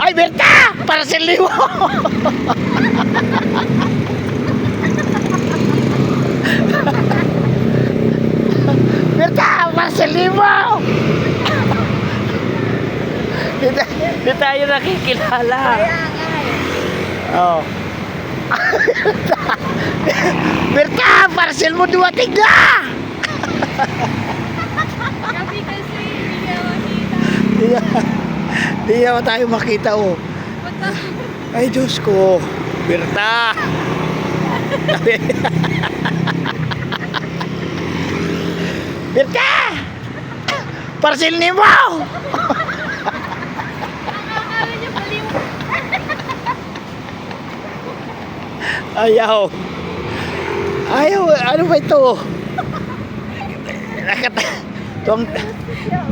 Ay, Berta! Para sa liwo! Berta! Para sa liwo! Di, ta- di tayo nakikilala. Nga eh. Oh. Berta! Parcel mo dumating na! Kasi kasi hindi niya makita. Di na, di na tayo makita oh. Ay, Diyos ko. Berta! Berta! Parcel ni mo! Ayaw. Ayaw. Ano ba ito? Nakata... Tuwang...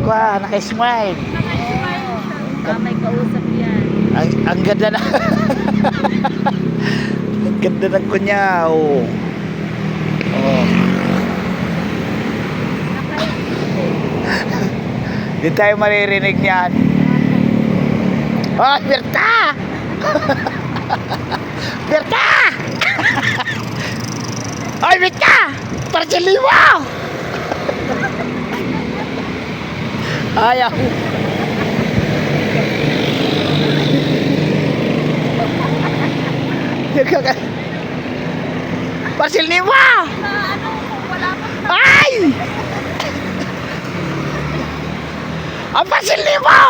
Kwa, siya. Ah, may kausap yan. Ang, ang ganda na. ang ganda ng kunya. Oh. Oh. Di tayo maririnig niyan. Oh, Berta! Berta! Ay, Berta! Para sa Ayaw. Parcel ni mo! Ay! Ang parcel ni mo!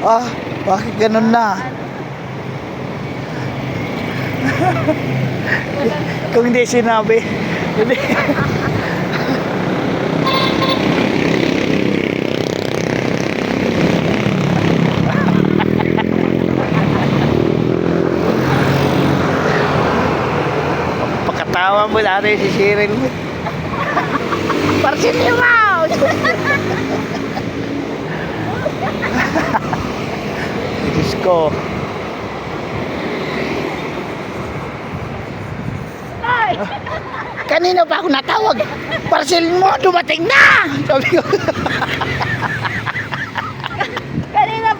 Ah, bakit ganun na? Kung hindi sinabi. Hindi. Pagkatawa mo natin si Cyril mo. Parcel ni mo! Diyos ko. Ay! Kanina pa ako natawag. Parcel mo, dumating na! Sabi ko.